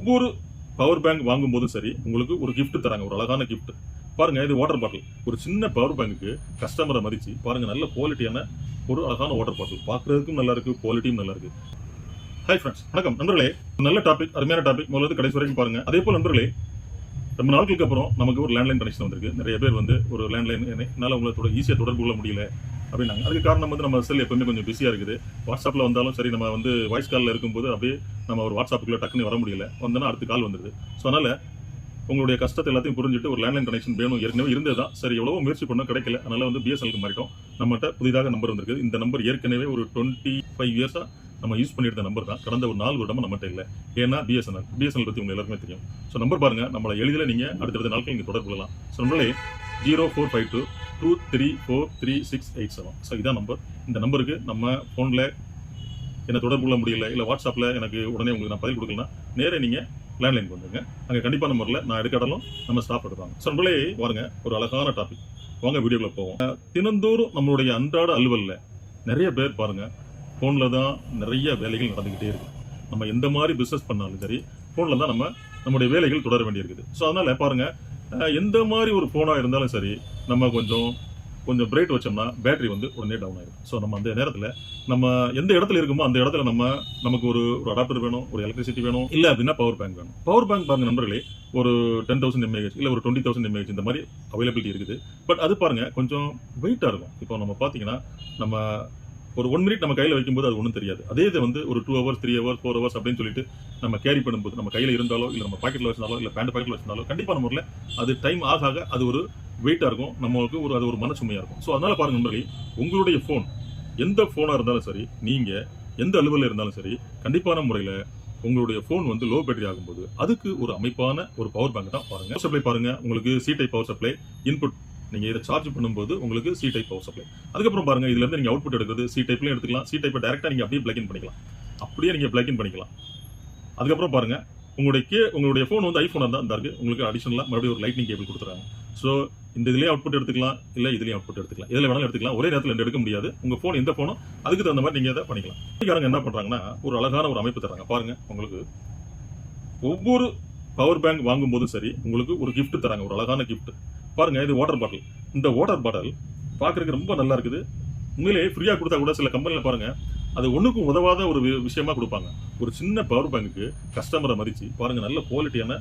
ஒவ்வொரு power bank வாங்கும்போதும் சரி உங்களுக்கு ஒரு கிஃப்ட் தராங்க ஒரு அழகான கிஃப்ட் பாருங்க இது வாட்டர் பாட்டில் ஒரு சின்ன பவர் பேங்க்கு கஸ்டமரை மதிச்சு பாருங்க நல்ல குவாலிட்டியான ஒரு அழகான வாட்டர் பாட்டில் பார்க்கறதுக்கும் நல்லா இருக்கு குவாலிட்டியும் நல்லா இருக்கு. ஹாய் ஃப்ரெண்ட்ஸ் வணக்கம். நண்பர்களே ஒரு நல்ல டாபிக் அருமையான டாபிக் முதல்ல கடைசி வரைக்கும் பாருங்க. அதே போல் நண்பர்களே ரொம்ப நாட்களுக்கு அப்புறம் நமக்கு ஒரு லேண்ட்லைன் கனெக்ஷன் வந்திருக்கு. நிறைய பேர் வந்து ஒரு லேண்ட்லைன் என்னால் உங்களை ஈஸியாக தொடர்பு கொள்ள முடியல. அப்படின்னாங்க. அதுக்கு காரணம் வந்து நம்ம செல் எப்பவுமே கொஞ்சம் பிஸியாக இருக்குது. வாட்ஸ்அப்பில் வந்தாலும் சரி நம்ம வந்து வாய்ஸ் காலில் இருக்கும்போது அப்படியே நம்ம ஒரு வாட்ஸ்அப்புக்குள்ள டக்குன்னு வர முடியல. வந்தோன்னா அடுத்த கால் வந்துடுது ஸோ அதனால் உங்களுடைய கஷ்டத்தை எல்லாத்தையும் புரிஞ்சுட்டு ஒரு லேண்ட்லைன் கனெக்ஷன் வேணும். ஏற்கனவே இருந்தது தான் சரி எவ்வளவோ முயற்சி பண்ணோம் கிடைக்கல. அதனால் வந்து பிஎஸ்எல்க்கு மாறிட்டோம். நம்மகிட்ட புதிதாக நம்பர் வந்திருக்கு. இந்த நம்பர் ஏற்கனவே ஒரு டுவெண்ட்டி ஃபைவ் இயர்ஸாக நம்ம யூஸ் பண்ணியிருந்த நம்பர் தான். கடந்த ஒரு நாலு வருடமாக நம்மகிட்ட இல்லை. ஏன்னா பிஎஸ்என்எல் பிஎஸ்என்எல் பற்றி உங்களுக்கு எல்லாருமே தெரியும். ஸோ நம்பர் பாருங்கள் நம்மளை எளிதில் நீங்கள் அடுத்தடுத்த நாட்கள் நீங்கள் தொடர்பு கொள்ளலாம். ஸோ நம்மளே zero four five two two three four three six eight seven so இதான் நம்பர் இந்த நம்பருக்கு நம்ம ஃபோனில் என்ன தொடர்பு கொள்ள முடியல இல்லை வாட்ஸ்அப்பில் எனக்கு உடனே உங்களுக்கு நான் பதில் கொடுக்கலனா நேரே நீங்கள் லேண்ட்லைன் பண்ணுங்க அங்கே கண்டிப்பான முறையில் நான் எடுக்கடலும் நம்ம ஸ்டாப் எடுப்பாங்க ஸோ நம்மளே வாருங்க ஒரு அழகான டாபிக் வாங்க வீடியோக்குள்ளே போவோம். தினந்தோறும் நம்மளுடைய அன்றாட அலுவலில் நிறைய பேர் பாருங்கள் ஃபோனில் தான் நிறைய வேலைகள் நடந்துக்கிட்டே இருக்கு. நம்ம எந்த மாதிரி பிஸ்னஸ் பண்ணாலும் சரி ஃபோனில் தான் நம்ம நம்முடைய வேலைகள் தொடர வேண்டியிருக்குது. ஸோ அதனால் பாருங்கள் எந்த மாதிரி ஒரு ஃபோனாக இருந்தாலும் சரி நம்ம கொஞ்சம் கொஞ்சம் பிரைட் வச்சோம்னா பேட்டரி வந்து உடனே டவுன் ஆகிடும் ஸோ நம்ம அந்த நேரத்தில் நம்ம எந்த இடத்துல இருக்குமோ அந்த இடத்துல நம்ம நமக்கு ஒரு ஒரு அடாப்டர் வேணும் ஒரு எலக்ட்ரிசிட்டி வேணும் இல்லை அப்படின்னா பவர் பேங்க் வேணும். பவர் பேங்க் பாருங்க நண்பர்களே ஒரு டென் தௌசண்ட் எம்ஏஹெச் இல்லை ஒரு டுவெண்ட்டி தௌசண்ட் எம்ஏஹெச் இந்த மாதிரி அவைலபிலிட்டி இருக்குது. பட் அது பாருங்கள் கொஞ்சம் வெயிட்டாக இருக்கும். இப்போ நம்ம பார்த்தீங்கன்னா நம்ம ஒரு ஒன் மினிட் நம்ம கையில் வைக்கும்போது அது ஒன்றும் தெரியாது. அதே இது வந்து ஒரு two hours three hours four hours அப்படின்னு சொல்லிட்டு நம்ம கேரி பண்ணும்போது நம்ம கையில் இருந்தாலோ இல்லை நம்ம பாக்கெட்டில் வச்சிருந்தாலோ இல்லை பேண்ட் பாக்கெட்டில் வச்சிருந்தாலோ கண்டிப்பான முறையில் அது டைம் ஆக ஆக அது ஒரு வெயிட்டாக இருக்கும். நம்மளுக்கு ஒரு அது ஒரு மனசுமையாக இருக்கும். ஸோ அதனால் பாருங்க நண்பர்களே உங்களுடைய ஃபோன் எந்த ஃபோனாக இருந்தாலும் சரி நீங்கள் எந்த அலுவலில் இருந்தாலும் சரி கண்டிப்பான முறையில் உங்களுடைய ஃபோன் வந்து லோ பேட்டரி ஆகும்போது அதுக்கு ஒரு அமைப்பான ஒரு பவர் பேங்க் தான் பாருங்கள் பவர் சப்ளை பாருங்கள் உங்களுக்கு C type power supply input நீங்கள் இதை சார்ஜ் பண்ணும்போது உங்களுக்கு சி டைப் பவர் சப்ளை அதுக்கப்புறம் பாருங்கள் இதுலேருந்து நீங்கள் அவுட்புட் எடுக்கிறது சி டைப்லையும் எடுத்துக்கலாம் சி டைப்பை டேரெக்டாக நீங்கள் அப்படியே பிளக் இன் பண்ணிக்கலாம். அப்படியே நீங்கள் பிளக் இன் பண்ணிக்கலாம். அதுக்கப்புறம் பாருங்கள் உங்களுடைய கே உங்களுடைய ஃபோன் வந்து ஐஃபோனாக தான் இருந்தா இருக்குது உங்களுக்கு அடிஷனலாக மறுபடியும் ஒரு லைட்னிங் கேபிள் கொடுத்துறாங்க. ஸோ இந்த இதுலேயே அவுட்புட் எடுத்துக்கலாம் இல்லை இதுலயும் அவுட்புட் எடுத்துக்கலாம். இதில் வேணாலும் எடுத்துக்கலாம் ஒரே நேரத்தில் ரெண்டு எடுக்க முடியாது. உங்கள் ஃபோன் எந்த ஃபோனோ அதுக்கு தகுந்த மாதிரி நீங்கள் இதை பண்ணிக்கலாம். இன்னைக்காரங்க என்ன பண்ணுறாங்கன்னா ஒரு அழகான ஒரு அமைப்பு தராங்க பாருங்கள் உங்களுக்கு ஒவ்வொரு பவர் பேங்க் வாங்கும்போதும் சரி உங்களுக்கு ஒரு கிஃப்ட் தராங்க ஒரு அழகான கிஃப்ட் பாருங்கள் இது வாட்டர் பாட்டில் இந்த வாட்டர் பாட்டில் பார்க்குறதுக்கு ரொம்ப நல்லா இருக்குது. உண்மையிலே ஃப்ரீயாக கொடுத்தா கூட சில கம்பெனியில் பாருங்கள் அது ஒன்றுக்கும் உதவாத ஒரு வி- விஷயமா கொடுப்பாங்க. ஒரு சின்ன பவர் பேங்க்கு கஸ்டமரை மதித்து பாருங்கள் நல்ல குவாலிட்டியான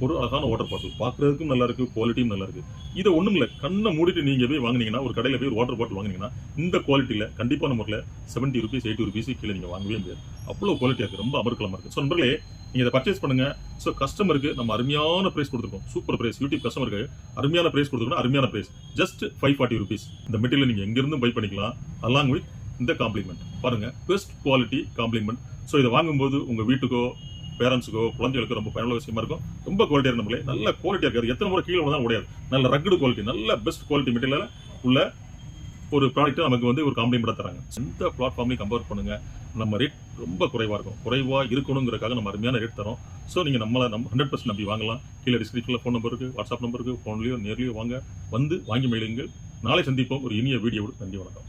ஒரு அழகான வாட்டர் பாட்டில் பார்க்குறதுக்கும் நல்லா இருக்குது குவாலிட்டியும் நல்லா இருக்குது இதை ஒன்றும் இல்லை கண்ணை மூடிட்டு நீங்கள் போய் வாங்கினீங்கன்னா ஒரு கடையில் போய் ஒரு வாட்டர் பாட்டில் வாங்கினீங்கன்னா இந்த குவாலிட்டியில் கண்டிப்பான முறையில் செவன்ட்டி ருபீஸ் எயிட்டி ருபீஸ் கீழே நீங்கள் வாங்கவே முடியாது. அவ்வளோ குவாலிட்டியாக இருக்குது ரொம்ப அமர்க்கலமாக இருக்குது ஸோ நண்பர்களே நீங்கள் இதை பர்ச்சேஸ் பண்ணுங்கள் ஸோ கஸ்டமருக்கு நம்ம அருமையான ப்ரைஸ் கொடுத்துருக்கோம். சூப்பர் ப்ரைஸ் யூடியூப் கஸ்டமருக்கு அருமையான ப்ரைஸ் கொடுத்துருக்கோம் அருமையான price just five forty rupees இந்த மெட்டீரியல் நீங்கள் எங்கேருந்து பை பண்ணிக்கலாம். அலாங் வித் இந்த காம்ப்ளிமெண்ட் பாருங்கள் பெஸ்ட் குவாலிட்டி காம்ப்ளிமெண்ட் ஸோ இதை வாங்கும்போது உங்கள் வீட்டுக்கோ பேரண்ட்ஸுக்கோ குழந்தைகளுக்கு ரொம்ப பயனுள்ள விஷயமா இருக்கும். ரொம்ப குவாலிட்டியாக நம்மளே. நல்ல குவாலிட்டியாக இருக்காது. எத்தனை முறை கீழே தான் உடையாது நல்ல ரக்குடு குவாலிட்டி நல்ல பெஸ்ட் குவாலிட்டி மெட்டீரியல் உள்ள ஒரு ப்ராடக்ட்டை நமக்கு வந்து ஒரு காம்ப்ளிமெண்டாக தராங்க. எந்த பிளாட்ஃபார்ம்லையும் கம்பேர் பண்ணுங்க. நம்ம ரேட் ரொம்ப குறைவாக இருக்கும். குறைவாக இருக்கணுங்கிறக்காக நம்ம அருமையான ரேட் தரோம் ஸோ நீங்கள் நம்மளை நம்ம ஹண்ட்ரட் பர்சன்ட் நம்பி வாங்கலாம். கீழே டிஸ்கிரிப்ஷனில் ஃபோன் நம்பருக்கு வாட்ஸ்அப் நம்பருக்கு ஃபோன்லேயோ நேர்லேயோ வாங்க. வந்து வாங்கி மயிலுங்கள் நாளை சந்திப்போம். ஒரு இனிய வீடியோவோடு நன்றி வணக்கம்.